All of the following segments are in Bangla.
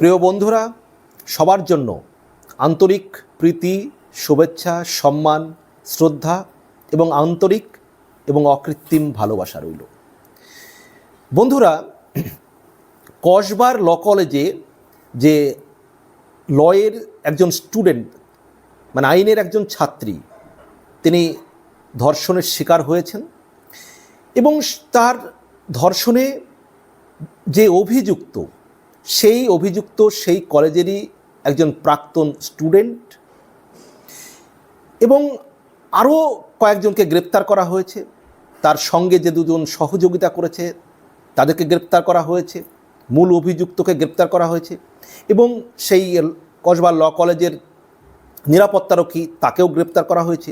প্রিয় বন্ধুরা, সবার জন্য আন্তরিক প্রীতি, শুভেচ্ছা, সম্মান, শ্রদ্ধা এবং আন্তরিক এবং অকৃত্রিম ভালোবাসা রইল। বন্ধুরা, কসবার ল কলেজে যে লয়ের একজন স্টুডেন্ট মানে আইনের একজন ছাত্রী, তিনি ধর্ষণের শিকার হয়েছেন এবং তার ধর্ষণে যে অভিযুক্ত সেই অভিযুক্ত, সেই কলেজেরই একজন প্রাক্তন স্টুডেন্ট এবং আরও কয়েকজনকে গ্রেপ্তার করা হয়েছে। তার সঙ্গে যে দুজন সহযোগিতা করেছে, তাদেরকে গ্রেপ্তার করা হয়েছে, মূল অভিযুক্তকে গ্রেপ্তার করা হয়েছে এবং সেই কসবা ল কলেজের নিরাপত্তারক্ষী তাকেও গ্রেপ্তার করা হয়েছে।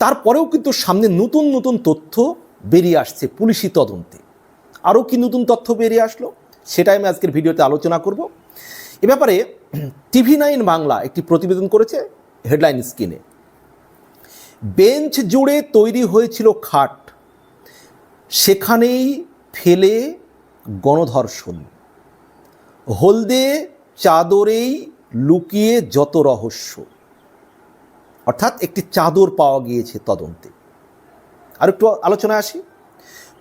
তারপরেও কিন্তু সামনে নতুন নতুন তথ্য বেরিয়ে আসছে পুলিশি তদন্তে। আরও কি নতুন তথ্য বেরিয়ে আসলো? সেটাই আমি আজকের ভিডিওতে আলোচনা করব। এ ব্যাপারে টিভি নাইন বাংলা একটি প্রতিবেদন করেছে হেডলাইন স্ক্রিনে। বেঞ্চ জুড়ে তৈরি হয়েছিল খাট। সেখানেই ফেলে গণধর্ষণ। হলদে চাদরেই লুকিয়ে যত রহস্য। অর্থাৎ একটি চাদর পাওয়া গিয়েছে তদন্তে। আর একটু আলোচনায় আসি।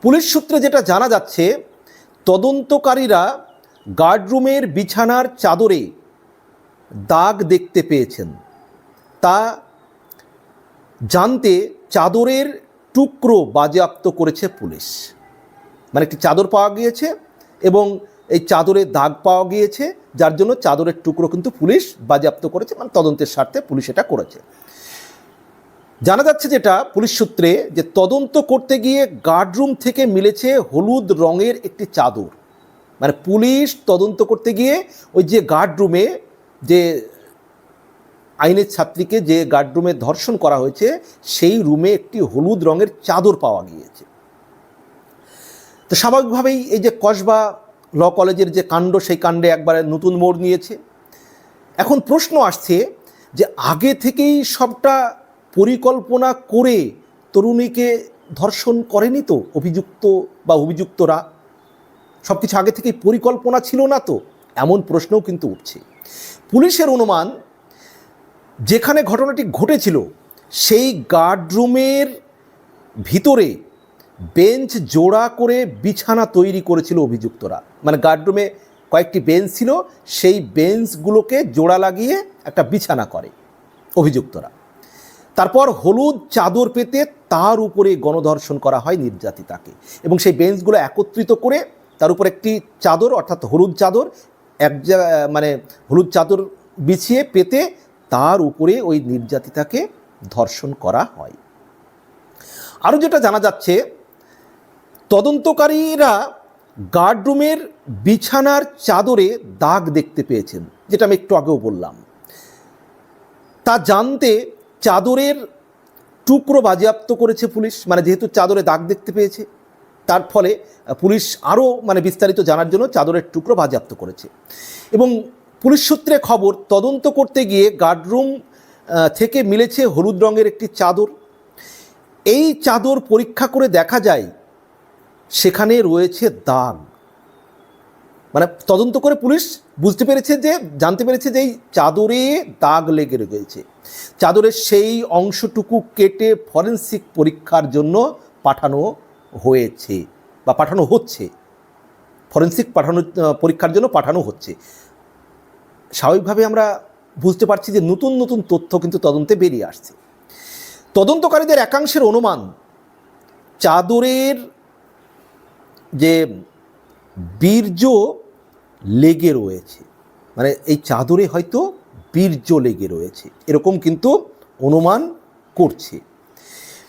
পুলিশ সূত্রে যেটা জানা যাচ্ছে তদন্তকারীরা গার্ডরুমের বিছানার চাদরে দাগ দেখতে পেয়েছেন। তা জানতে চাদরের টুকরো বাজেয়াপ্ত করেছে পুলিশ। মানে একটি চাদর পাওয়া গিয়েছে এবং এই চাদরে দাগ পাওয়া গিয়েছে, যার জন্য চাদরের টুকরো কিন্তু পুলিশ বাজেয়াপ্ত করেছে মানে তদন্তের স্বার্থে পুলিশ এটা করেছে। জানা যাচ্ছে যেটা, পুলিশ সূত্রে, যে তদন্ত করতে গিয়ে গার্ডরুম থেকে মিলেছে হলুদ রঙের একটি চাদর। মানে পুলিশ তদন্ত করতে গিয়ে ওই যে গার্ডরুমে যে আইনের ছাত্রীকে যে গার্ডরুমে ধর্ষণ করা হয়েছে, সেই রুমে একটি হলুদ রঙের চাদর পাওয়া গিয়েছে। তো স্বাভাবিকভাবেই এই যে কসবা ল কলেজের যে কাণ্ড, সেই কাণ্ডে একবারে নতুন মোড় নিয়েছে। এখন প্রশ্ন আসছে যে আগে থেকেই সবটা পরিকল্পনা করে তরুণীকে ধর্ষণ করেনি তো অভিযুক্ত বা অভিযুক্তরা? সব কিছু আগে থেকেই পরিকল্পনা ছিল না তো? এমন প্রশ্নও কিন্তু উঠছে। পুলিশের অনুমান, যেখানে ঘটনাটি ঘটেছিল, সেই গার্ডরুমের ভিতরে বেঞ্চ জোড়া করে বিছানা তৈরি করেছিল অভিযুক্তরা। মানে গার্ডরুমে কয়েকটি বেঞ্চ ছিল, সেই বেঞ্চগুলোকে জোড়া লাগিয়ে একটা বিছানা করে অভিযুক্তরা। তারপর হলুদ চাদর পেতে তার উপরে গণধর্ষণ করা হয় নির্যাতিতাকে। এবং সেই বেঞ্চগুলো একত্রিত করে তার উপর একটি চাদর, অর্থাৎ হলুদ চাদর, এক মানে হলুদ চাদর বিছিয়ে পেতে তার উপরে ওই নির্যাতিতাকে ধর্ষণ করা হয়। আরও যেটা জানা যাচ্ছে, তদন্তকারীরা গার্ডরুমের বিছানার চাদরে দাগ দেখতে পেয়েছেন, যেটা আমি একটু আগেও বললাম। তা জানতে চাদরের টুকরো বাজেয়াপ্ত করেছে পুলিশ মানে যেহেতু চাদরে দাগ দেখতে পেয়েছে, তার ফলে পুলিশ আরও মানে বিস্তারিত জানার জন্য চাদরের টুকরো বাজেয়াপ্ত করেছে। এবং পুলিশ সূত্রে খবর, তদন্ত করতে গিয়ে গার্ডরুম থেকে মিলেছে হলুদ রঙের একটি চাদর। এই চাদর পরীক্ষা করে দেখা যায়, সেখানে রয়েছে দাগ। মানে তদন্ত করে পুলিশ বুঝতে পেরেছে যে, জানতে পেরেছে যে এই চাদরে দাগ লেগে রয়েছে। চাদরের সেই অংশটুকু কেটে ফরেন্সিক পরীক্ষার জন্য পাঠানো হয়েছে বা পাঠানো হচ্ছে। ফরেন্সিক পাঠানো, পরীক্ষার জন্য পাঠানো হচ্ছে। স্বাভাবিকভাবে আমরা বুঝতে পারছি যে নতুন নতুন তথ্য কিন্তু তদন্তে বেরিয়ে আসছে। তদন্তকারীদের একাংশের অনুমান, চাদরের যে বীর্য লেগে রয়েছে। মানে এই চাদরে হয়তো বীর্য লেগে রয়েছে। এরকম কিন্তু অনুমান করছে।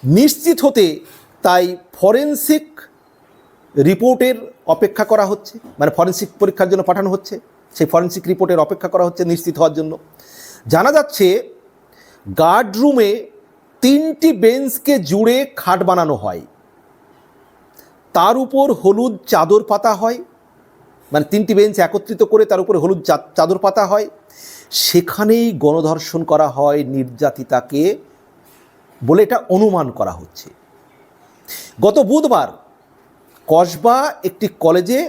নিশ্চিত হতে তাই ফরেন্সিক রিপোর্টের অপেক্ষা করা হচ্ছে। মানে ফরেন্সিক পরীক্ষার জন্য পাঠানো হচ্ছে। সেই ফরেন্সিক রিপোর্টের অপেক্ষা করা হচ্ছে নিশ্চিত হওয়ার জন্য। জানা যাচ্ছে, গার্ড রুমে তিনটি বেঞ্চকে জুড়ে খাট বানানো হয়। তার উপর হলুদ চাদর পাতা হয়। মানে তিনটি বেঞ্চ একত্রিত করে তার উপরে হলুদ চাদর পাতা হয়। সেখানেই গণধর্ষণ করা হয় নির্যাতিতাকে বলে এটা অনুমান করা হচ্ছে। গত বুধবার কসবা একটি কলেজে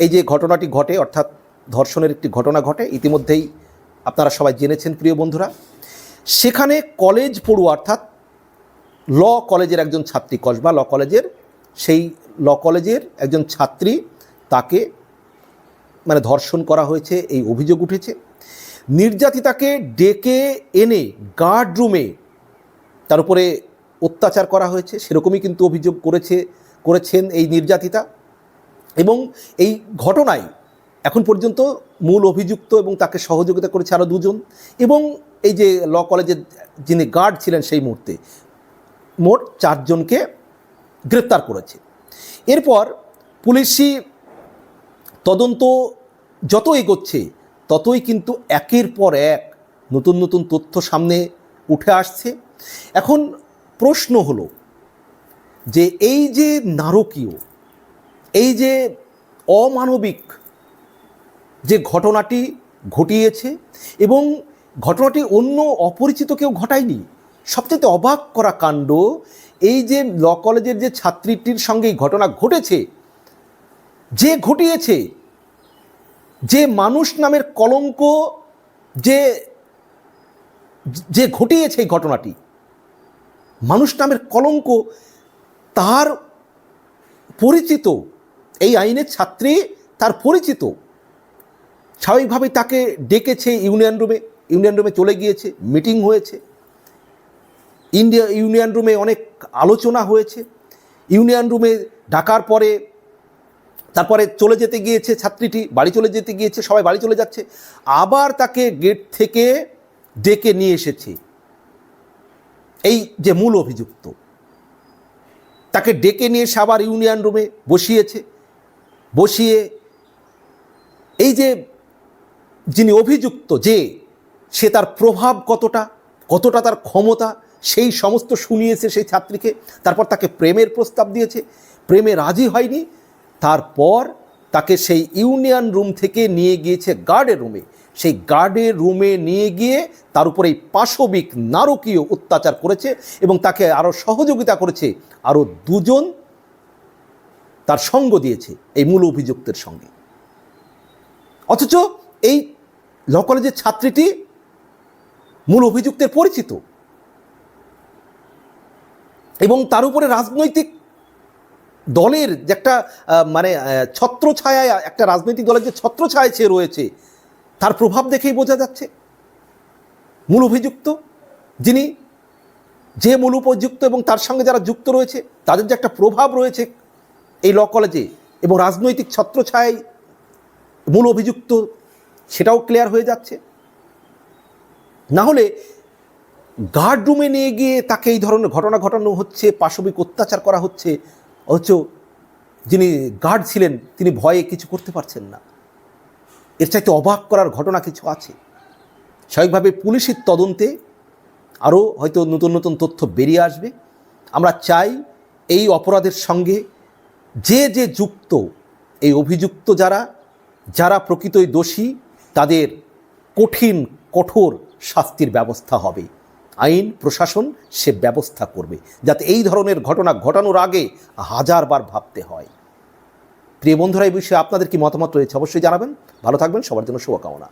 এই যে ঘটনাটি ঘটে, অর্থাৎ ধর্ষণের একটি ঘটনা ঘটে, ইতিমধ্যেই আপনারা সবাই জেনেছেন প্রিয় বন্ধুরা। সেখানে কলেজ পড়ুয়া, অর্থাৎ ল কলেজের একজন ছাত্রী, কসবা ল কলেজের, সেই ল কলেজের একজন ছাত্রী তাকে মানে ধর্ষণ করা হয়েছে, এই অভিযোগ উঠেছে। নির্যাতিতাকে ডেকে এনে গার্ড রুমে তার উপরে অত্যাচার করা হয়েছে, সেরকমই কিন্তু অভিযোগ করেছে, করেছেন এই নির্যাতিতা। এবং এই ঘটনায় এখন পর্যন্ত মূল অভিযুক্ত এবং তাকে সহযোগিতা করেছে আরও দুজন। এবং এই যে ল কলেজের যিনি গার্ড ছিলেন সেই মুহূর্তে মোট চারজনকে গ্রেপ্তার করেছে। এরপর পুলিশি তদন্ত যত এগোচ্ছে, ততই কিন্তু একের পর এক নতুন নতুন তথ্য সামনে উঠে আসছে। এখন প্রশ্ন হলো যে এই যে নারকীয়, এই যে অমানবিক যে ঘটনাটি ঘটিয়েছে এবং ঘটনাটি অন্য অপরিচিত কেউ ঘটায়নি সবচেয়ে অবাক করা কাণ্ড এই যে ল কলেজের যে ছাত্রীটির সঙ্গে এই ঘটনা ঘটেছে যে ঘটিয়েছে, যে মানুষ নামের কলঙ্ক, যে যে ঘটিয়েছে এই ঘটনাটি, মানুষ নামের কলঙ্ক, তার পরিচিত, এই আইনের ছাত্রী তার পরিচিত, স্বাভাবিকভাবেই তাকে ডেকেছে ইউনিয়ন রুমে ইউনিয়ন রুমে চলে গিয়েছে, মিটিং হয়েছে, ইন্ডিয়া ইউনিয়ন রুমে অনেক আলোচনা হয়েছে, ইউনিয়ন রুমে ডাকার পরে তারপরে চলে যেতে গিয়েছে ছাত্রীটি, বাড়ি চলে যেতে গিয়েছে, সবাই বাড়ি চলে যাচ্ছে। আবার তাকে গেট থেকে ডেকে নিয়ে এসেছে। এই যে মূল অভিযুক্ত, তাকে ডেকে নিয়ে এসে আবার ইউনিয়ন রুমে বসিয়েছে। বসিয়ে এই যে যিনি অভিযুক্ত, যে সে তার প্রভাব কতটা কতটা তার ক্ষমতা, সেই সমস্ত শুনিয়েছে সেই ছাত্রীকে। তারপর তাকে প্রেমের প্রস্তাব দিয়েছে। প্রেমে রাজি হয়নি। তারপর তাকে সেই ইউনিয়ন রুম থেকে নিয়ে গিয়েছে গার্ডের রুমে। সেই গার্ডের রুমে নিয়ে গিয়ে তার উপরে এই পাশবিক নারকীয় অত্যাচার করেছে এবং তাকে আরও সহযোগিতা করেছে। আরও দুজন তার সঙ্গ দিয়েছে এই মূল অভিযুক্তের সঙ্গে। অথচ এই ল কলেজের ছাত্রীটি মূল অভিযুক্তের পরিচিত। এবং তার উপরে রাজনৈতিক দলের যে একটা মানে ছত্রছায়ায় একটা রাজনৈতিক দলের যে ছত্রছায়ায় সে রয়েছে, তার প্রভাব দেখেই বোঝা যাচ্ছে। মূল অভিযুক্ত, যিনি যে মূল উপযুক্ত এবং তার সঙ্গে যারা যুক্ত রয়েছে, তাদের যে একটা প্রভাব রয়েছে এই ল কলেজে এবং রাজনৈতিক ছত্রছায়ায় মূল অভিযুক্ত, সেটাও ক্লিয়ার হয়ে যাচ্ছে। না হলে গার্ড রুমে নিয়ে গিয়ে তাকে এই ধরনের ঘটনা ঘটানো হচ্ছে, পাশবিক অত্যাচার করা হচ্ছে অথচ যিনি গার্ড ছিলেন, তিনি ভয়ে কিছু করতে পারছেন না। এর চাইতে অবাক করার ঘটনা কিছু আছে। স্বাভাবিকভাবে পুলিশের তদন্তে আরও হয়তো নতুন নতুন তথ্য বেরিয়ে আসবে। আমরা চাই এই অপরাধের সঙ্গে যে যে যুক্ত, এই অভিযুক্ত যারা যারা প্রকৃতই দোষী, তাদের কঠিন, কঠোর শাস্তির ব্যবস্থা হবে। আইন, প্রশাসন, সে ব্যবস্থা করবে। যাতে এই ধরনের ঘটনা ঘটানোর আগে হাজারবার ভাবতে হয়। প্রিয় বন্ধুরা, এই বিষয়ে আপনাদের কি মতামত রয়েছে অবশ্যই জানাবেন। ভালো থাকবেন, সবার জন্য শুভকামনা।